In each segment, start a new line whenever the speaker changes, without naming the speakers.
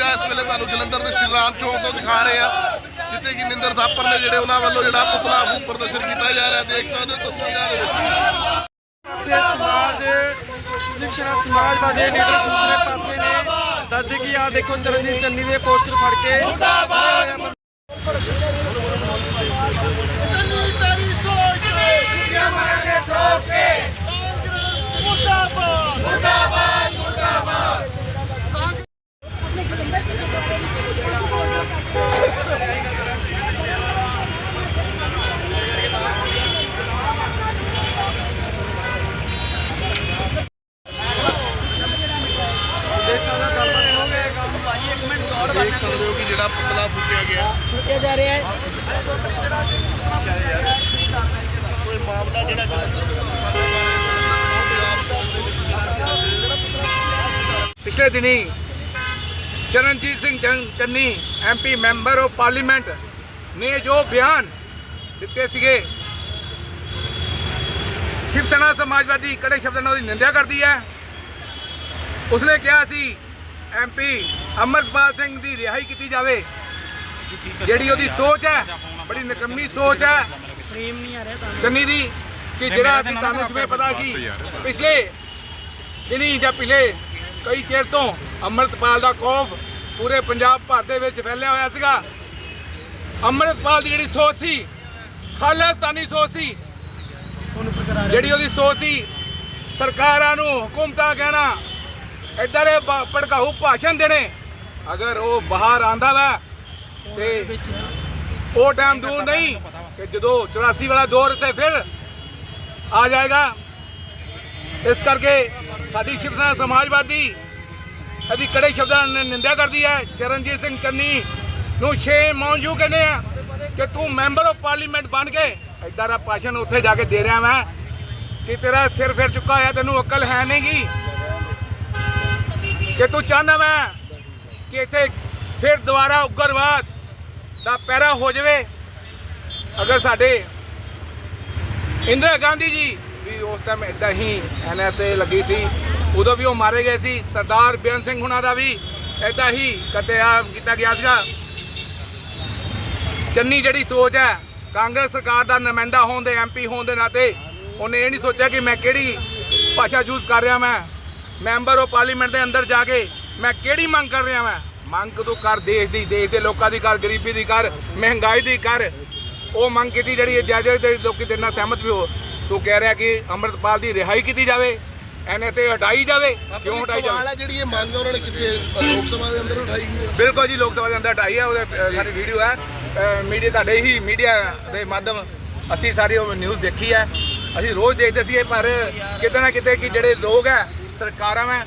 ਤਸਵੀਰਾਂ ਇਸ ਵੇਲੇ ਤੁਹਾਨੂੰ ਜਲੰਧਰ ਦੇ ਸ਼੍ਰੀ ਰਾਮ ਚੌਂਕ ਤੋਂ ਦਿਖਾ ਰਹੇ ਆ, ਜਿੱਥੇ ਕਿ ਨਿੰਦਰ ਥਾਪਰ ਨੇ ਜਿਹੜੇ ਉਹਨਾਂ ਵੱਲੋਂ ਜਿਹੜਾ ਪੁਤਲਾ ਫੂਕ ਪ੍ਰਦਰਸ਼ਨ ਕੀਤਾ ਜਾ ਰਿਹਾ, ਦੇਖ ਸਕਦੇ ਹੋ ਤਸਵੀਰਾਂ ਦੇ ਵਿੱਚ।
ਪਾਸੇ ਸਮਾਜ ਸ਼ਿਵ ਸੈਨਾ ਸਮਾਜਵਾਦੀ ਲੀਡਰ ਦੂਸਰੇ ਪਾਸੇ ਨੇ। ਦੱਸੇ ਕਿ ਆ ਦੇਖੋ ਚਰਨਜੀਤ ਚੰਨੀ ਦੇ ਪੋਸਟਰ ਫੜ ਕੇ
ਚੰਨੀ ਤੇਰੀ ਸੋਚ ਕੁੜੀਆਂ ਮਾਰਾਂਗੇ ਠੋਕ ਕੇ ਮੁਰਦਾਬਾਦ ਮੁਰਦਾਬਾਦ ਮੁਰਦਾਬਾਦ
ਦੇਖ ਸਕਦੇ ਹੋ ਕਿ ਜਿਹੜਾ ਪੁਤਲਾ ਫੂਕਿਆ ਗਿਆ।
ਕਿਹਾ ਜਾ ਰਿਹਾ ਹੈ।
ਕੋਈ ਮਾਮਲਾ ਜਿਹੜਾ
ਪਿਛਲੇ ਦਿਨੀ ਚਰਨਜੀਤ ਸਿੰਘ ਚੰਨ- ਐਮਪੀ ਮੈਂਬਰ ਆਫ ਪਾਰਲੀਮੈਂਟ ਨੇ ਜੋ ਬਿਆਨ ਦਿੱਤੇ ਸੀਗੇ ਸ਼ਿਵ ਸੈਨਾ ਸਮਾਜਵਾਦੀ ਕੜੇ ਸ਼ਬਦਾਂ ਨਾਲ ਨਿੰਦਿਆ ਕਰਦੀ ਹੈ। ਉਸਨੇ ਕਿਹਾ ਸੀ ਐਮਪੀ ਅਮਰਪਾਲ ਸਿੰਘ ਦੀ ਰਿਹਾਈ ਕੀਤੀ ਜਾਵੇ ਜਿਹੜੀ ਉਹਦੀ ਸੋਚ ਹੈ ਬੜੀ ਨਿਕੰਮੀ ਸੋਚ ਹੈ।
ਫਰੇਮ ਨਹੀਂ ਆ ਰਿਹਾ ਤੁਹਾਨੂੰ।
ਚੰਨੀ ਦੀ ਕਿ ਜਿਹੜਾ ਕਿ ਤੁਹਾਨੂੰ ਜਿਵੇਂ ਪਤਾ ਕਿ ਪਿਛਲੇ ਦਿਨੀ ਜਾਂ ਪਿਛਲੇ ਕਈ ਚਿਰ ਤੋਂ ਅੰਮ੍ਰਿਤਪਾਲ ਦਾ ਖੌਫ ਪੂਰੇ ਪੰਜਾਬ ਭਰ ਦੇ ਵਿੱਚ ਫੈਲਿਆ ਹੋਇਆ ਸੀਗਾ। ਅੰਮ੍ਰਿਤਪਾਲ ਦੀ ਜਿਹੜੀ ਸੋਚ ਸੀ ਖਾਲਿਸਤਾਨੀ ਸੋਚ ਸੀ ਜਿਹੜੀ ਉਹਦੀ ਸੋਚ ਸੀ ਸਰਕਾਰਾਂ ਨੂੰ ਹਕੂਮਤਾਂ ਕਹਿਣਾ ਇੱਧਰ ਭੜਕਾਊ ਭਾਸ਼ਣ ਦੇਣੇ। ਅਗਰ ਉਹ ਬਾਹਰ ਆਂਦਾ ਵਾ ਤੇ ਉਹ ਟਾਈਮ ਦੂਰ ਨਹੀਂ ਕਿ ਜਦੋਂ 84 ਵਾਲਾ ਦੌਰ ਤੇ ਫਿਰ ਆ ਜਾਏਗਾ। ਇਸ ਕਰਕੇ ਸਾਡੀ ਸ਼ਿਵ ਸੈਨਾ ਸਮਾਜਵਾਦੀ ਇਹਦੀ ਕੜੇ ਸ਼ਬਦਾਂ ਨਾਲ ਨਿੰਦਿਆ ਕਰਦੀ ਹੈ। ਚਰਨਜੀਤ ਸਿੰਘ ਚੰਨੀ ਨੂੰ ਸ਼ੇਮ ਮੌਜੂ ਕਹਿੰਦੇ ਆ ਕਿ ਤੂੰ ਮੈਂਬਰ ਆਫ ਪਾਰਲੀਮੈਂਟ ਬਣ ਕੇ ਏਦਾਂ ਦਾ ਭਾਸ਼ਣ ਉੱਥੇ ਜਾ ਕੇ ਦੇ ਰਿਹਾ ਮੈਂ ਕਿ ਤੇਰਾ ਸਿਰ ਫਿਰ ਚੁੱਕਾ ਹੋਇਆ ਤੈਨੂੰ ਅਕਲ ਹੈ ਨਹੀਂਗੀ ਕਿ ਤੂੰ ਚਾਹਨਾ ਮੈਂ ਕਿ ਇੱਥੇ ਫਿਰ ਦੁਬਾਰਾ ਉਗਰਵਾਦ ਦਾ ਪੈਰਾ ਹੋ ਜਾਵੇ, ਅਗਰ ਸਾਡੇ ਇੰਦਰਾ ਗਾਂਧੀ ਜੀ ਵੀ ਉਸ ਟਾਈਮ ਇਦਾਂ ਹੀ ਐਨਐਸਏ ਲੱਗੀ ਸੀ, ਉਦੋਂ ਵੀ ਉਹ ਮਾਰੇ ਗਏ ਸੀ, ਸਰਦਾਰ ਬੇਅੰਤ ਸਿੰਘ ਹੁਣਾਂ ਦਾ ਵੀ ਇਦਾਂ ਹੀ ਕਤਲੇਆਮ ਕੀਤਾ ਗਿਆ ਸੀਗਾ। ਚੰਨੀ ਜਿਹੜੀ ਸੋਚ ਹੈ, ਕਾਂਗਰਸ ਸਰਕਾਰ ਦਾ ਨੁਮਾਇੰਦਾ ਹੋਣ ਦੇ ਐਮਪੀ ਹੋਣ ਦੇ ਨਾਤੇ ਉਹਨੇ ਇਹ ਨਹੀਂ ਸੋਚਿਆ ਕਿ ਮੈਂ ਕਿਹੜੀ ਭਾਸ਼ਾ ਯੂਜ਼ ਕਰ ਰਿਹਾ ਮੈਂ। ਮੈਂਬਰ ਆਫ ਪਾਰਲੀਮੈਂਟ ਦੇ ਅੰਦਰ ਜਾ ਕੇ ਮੈਂ ਕਿਹੜੀ ਮੰਗ ਕਰ ਰਿਹਾ ਮੈਂ ਮੰਗ ਤੂੰ ਕਰ ਦੇਸ਼ ਦੀ ਦੇਸ਼ ਦੇ ਲੋਕਾਂ ਦੀ ਕਰ ਗਰੀਬੀ ਦੀ ਕਰ ਮਹਿੰਗਾਈ ਦੀ ਕਰ। ਉਹ ਮੰਗ ਕੀਤੀ ਜਿਹੜੀ ਇਹ ਜਾਇਜ਼ ਦੇ ਲੋਕੀ ਤੇਰੇ ਨਾਲ ਸਹਿਮਤ ਵੀ ਹੋ। ਤੂੰ ਕਹਿ ਰਿਹਾ ਕਿ ਅੰਮ੍ਰਿਤਪਾਲ ਦੀ ਰਿਹਾਈ ਕੀਤੀ ਜਾਵੇ ਐਨਐਸਏ ਹਟਾਈ ਜਾਵੇ ਕਿਉਂ ਹਟਾਈ
ਸਵਾਲ
ਜਾਵੇ
ਹੈ ਜਿਹੜੀ ਇਹ ਮੰਗ ਉਹਨਾਂ ਨੇ ਕਿੱਥੇ ਲੋਕ ਸਭਾ ਦੇ ਅੰਦਰ ਉਠਾਈ ਗਈ ਹੈ?
ਬਿਲਕੁਲ ਜੀ ਲੋਕ ਸਭਾ ਦੇ ਅੰਦਰ ਹਟਾਈ ਹੈ ਉਹਦੇ ਸਾਰੀ ਵੀਡੀਓ ਹੈ। ਮੀਡੀਆ ਤੁਹਾਡੇ ਹੀ ਮੀਡੀਆ ਦੇ ਮਾਧਮ ਅਸੀਂ ਸਾਰੀ ਉਹ ਨਿਊਜ਼ ਦੇਖੀ ਹੈ। ਅਸੀਂ ਰੋਜ਼ ਦੇਖਦੇ ਸੀ ਪਰ ਕਿਤੇ ਨਾ ਕਿਤੇ ਕਿ ਜਿਹੜੇ ਲੋਕ ਹੈ ਸਰਕਾਰਾਂ ਹੈ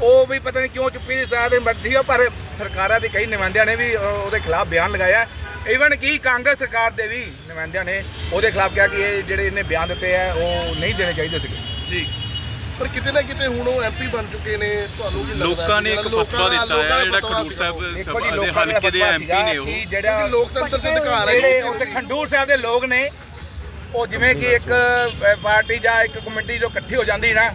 ਉਹ ਵੀ ਪਤਾ ਨਹੀਂ ਕਿਉਂ ਚੁੱਪੀ ਦੀ ਸਾਥ ਮਰਦੀ ਹੈ ਪਰ ਸਰਕਾਰਾਂ ਦੇ ਕਈ ਨੁਮਾਇੰਦਿਆਂ ਨੇ ਵੀ ਉਹਦੇ ਖਿਲਾਫ ਬਿਆਨ ਲਗਾਇਆ ਈਵਨ ਕਿ ਕਾਂਗਰਸ ਸਰਕਾਰ ਦੇ ਵੀ ਨੁਮਾਇੰਦਿਆਂ ਨੇ ਉਹਦੇ ਖਿਲਾਫ ਕਿਹਾ ਕਿ ਇਹ ਜਿਹੜੇ ਇਹਨੇ ਬਿਆਨ ਦਿੱਤੇ ਆ ਉਹ ਨਹੀਂ ਦੇਣੇ ਚਾਹੀਦੇ ਸੀਗੇ
ਜੀ ਪਰ ਕਿਤੇ ਨਾ ਕਿਤੇ ਹੁਣ ਉਹ ਐਮਪੀ ਬਣ ਚੁੱਕੇ ਨੇ ਤੁਹਾਨੂੰ ਕੀ ਲੱਗਦਾ
ਲੋਕਾਂ ਨੇ ਇੱਕ ਫਤਵਾ
ਦਾ-
ਦਿੱਤਾ ਹੈ
ਦਾ
ਜਿਹੜਾ ਖਡੂਰ। ਸਾਹਿਬ ਸਭਾ ਦੇ
ਲੋਕਾਂ ਦਾ
ਹਲਕੇ ਦੇ ਐਮਪੀ ਨੇ ਉਹ
ਜਿਹੜਾ
ਲੋਕਤੰਤਰ ਚ ਅਧਿਕਾਰ ਹੈ
ਜਿਹੜੇ ਉੱਥੇ
ਦੇ।
ਖੰਡੂਰ ਸਾਹਿਬ ਦੇ ਲੋਕ ਨੇ ਉਹ ਜਿਵੇਂ ਕਿ ਇੱਕ ਪਾਰਟੀ ਜਾਂ ਇੱਕ ਕਮੇਟੀ ਜੋ ਇਕੱਠੀ ਹੋ ਜਾਂਦੀ ਨਾ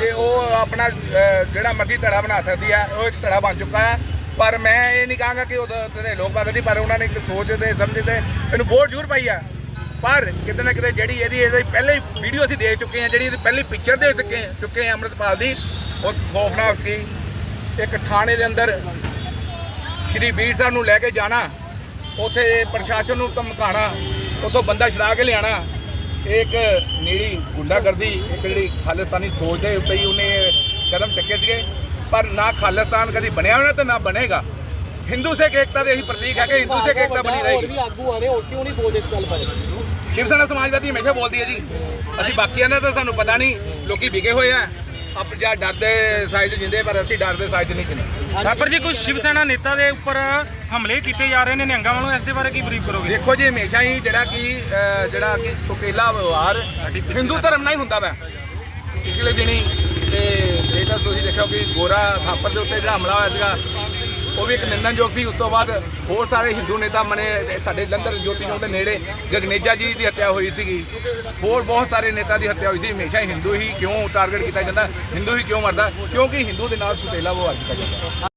ਤੇ ਉਹ ਆਪਣਾ ਅ, ਜਿਹੜਾ ਮਰਜ਼ੀ ਧੜਾ ਬਣਾ ਸਕਦੀ ਆ ਉਹ ਇੱਕ ਧੜਾ ਬਣ ਚੁੱਕਾ ਹੈ ਪਰ ਮੈਂ ਇਹ ਨਹੀਂ ਕਹਾਂਗਾ ਕਿ ਉਹਦੇ ਤੇਰੇ ਲੋਕ ਬਾਗਦੀ ਪਰ ਉਹਨਾਂ ਨੇ ਇੱਕ ਸੋਚ ਤੇ ਸਮਝ ਤੇ ਇਹਨੂੰ ਵੋਟ ਜ਼ਰੂਰ ਪਾਈ ਆ। ਪਰ ਕਿਤੇ ਨਾ ਕਿਤੇ ਜਿਹੜੀ ਇਹਦੀ ਇਹਦੀ ਪਹਿਲੇ ਵੀਡੀਓ ਅਸੀਂ ਦੇਖ ਚੁੱਕੇ ਹਾਂ ਜਿਹੜੀ ਇਹਦੀ ਪਹਿਲੀ ਪਿਕਚਰ ਦੇ ਚੁੱਕੇ ਚੁੱਕੇ ਹਾਂ ਅੰਮ੍ਰਿਤਪਾਲ ਦੀ ਉਹ ਖੌਫਨਾਕ ਸੀ। ਇੱਕ ਥਾਣੇ ਦੇ ਅੰਦਰ ਸ਼੍ਰੀ ਵੀਰ ਸਾਹਿਬ ਨੂੰ ਲੈ ਕੇ ਜਾਣਾ ਉੱਥੇ ਪ੍ਰਸ਼ਾਸਨ ਨੂੰ ਧਮਕਾਣਾ ਉੱਥੋਂ ਬੰਦਾ ਛੁਡਾ ਕੇ ਲਿਆਣਾ ਇਹ ਇੱਕ ਨੀੜੀ ਗੁੰਡਾਗਰਦੀ ਇੱਕ ਜਿਹੜੀ ਖਾਲਿਸਤਾਨੀ ਸੋਚ ਦੇ ਉੱਤੇ ਹੀ ਉਹਨੇ ਕਦਮ ਚੱਕੇ ਸੀਗੇ। ਪਰ ਨਾ ਖਾਲਿਸਤਾਨ ਕਦੀ ਬਣਿਆ ਹੋਣਾ ਤੇ ਨਾ ਬਣੇਗਾ। ਹਿੰਦੂ ਸਿੱਖ ਏਕਤਾ ਦੇ ਇਹੀ ਪ੍ਰਤੀਕ ਹੈ ਕਿ ਹਿੰਦੂ ਸਿੱਖ ਏਕਤਾ ਬਣੀ
ਹੋਰ
ਰਹੇਗੀ।
ਵੀ ਆਗੂ ਆ ਰਹੇ ਹੋਰ ਕਿਉਂ ਨਹੀਂ ਬੋਲਦੇ ਇਸ ਗੱਲ ਬਾਰੇ?
ਸ਼ਿਵ ਸੈਨਾ ਸਮਾਜਵਾਦੀ ਹਮੇਸ਼ਾ ਬੋਲਦੀ ਹੈ ਜੀ। ਅਸੀਂ ਬਾਕੀਆਂ ਦਾ ਤਾਂ ਸਾਨੂੰ ਪਤਾ ਨਹੀਂ ਲੋਕੀ ਵਿਗੇ ਹੋਏ ਆ। ਆਪ ਜਾਂ ਡਰਦੇ ਸਾਈਜ਼ ਜਿੰਦੇ ਪਰ ਅਸੀਂ ਡਰਦੇ ਸਾਈਜ਼ ਨਹੀਂ ਕਿਨੇ
ਥਾਪਰ ਜੀ ਕੁਝ ਸ਼ਿਵ ਸੈਨਾ ਨੇਤਾ ਦੇ ਉੱਪਰ ਹਮਲੇ ਕੀਤੇ ਜਾ ਰਹੇ ਨੇ ਨਿਹੰਗਾਂ ਵੱਲੋਂ ਇਸ ਦੇ ਬਾਰੇ ਕੀ ਬਰੀਫ ਕਰੋਗੇ?
ਦੇਖੋ ਜੀ ਹਮੇਸ਼ਾ ਹੀ ਜਿਹੜਾ ਕਿ ਜਿਹੜਾ ਕਿ ਸੁਕੇਲਾ ਵਿਵਹਾਰ ਹਿੰਦੂ ਧਰਮ ਨਾਲ ਹੀ ਹੁੰਦਾ ਵਾ। ਪਿਛਲੇ ਦਿਨੀ ਤੇ ਇਹ ਤਾਂ ਤੁਸੀਂ ਦੇਖਿਆ ਕਿ ਗੋਰਾ ਥਾਪਰ ਦੇ ਉੱਤੇ ਜਿਹੜਾ ਹਮਲਾ ਹੋਇਆ ਸੀਗਾ ਉਹ ਵੀ ਇੱਕ ਨਿੰਦਨਯੋਗ ਸੀ। ਉਸ ਤੋਂ ਬਾਅਦ ਹੋਰ ਸਾਰੇ ਹਿੰਦੂ ਨੇਤਾ ਮਨੇ ਸਾਡੇ ਲੰਦਰ ਜੋਤੀ ਚੌਂਕ ਦੇ ਨੇੜੇ ਗਗਨੇਜਾ ਜੀ ਦੀ ਹੱਤਿਆ ਹੋਈ ਸੀਗੀ। ਹੋਰ ਬਹੁਤ ਸਾਰੇ ਨੇਤਾ ਦੀ ਹੱਤਿਆ ਹੋਈ ਸੀ। ਹਮੇਸ਼ਾ ਹਿੰਦੂ ਹੀ ਕਿਉਂ ਟਾਰਗੇਟ ਕੀਤਾ ਜਾਂਦਾ? ਹਿੰਦੂ ਹੀ ਕਿਉਂ ਮਰਦਾ? ਕਿਉਂਕਿ ਹਿੰਦੂ ਦੇ ਨਾਲ ਸੁਤੇਲਾ ਵਿਵਹਾਰ ਕੀਤਾ ਜਾਂਦਾ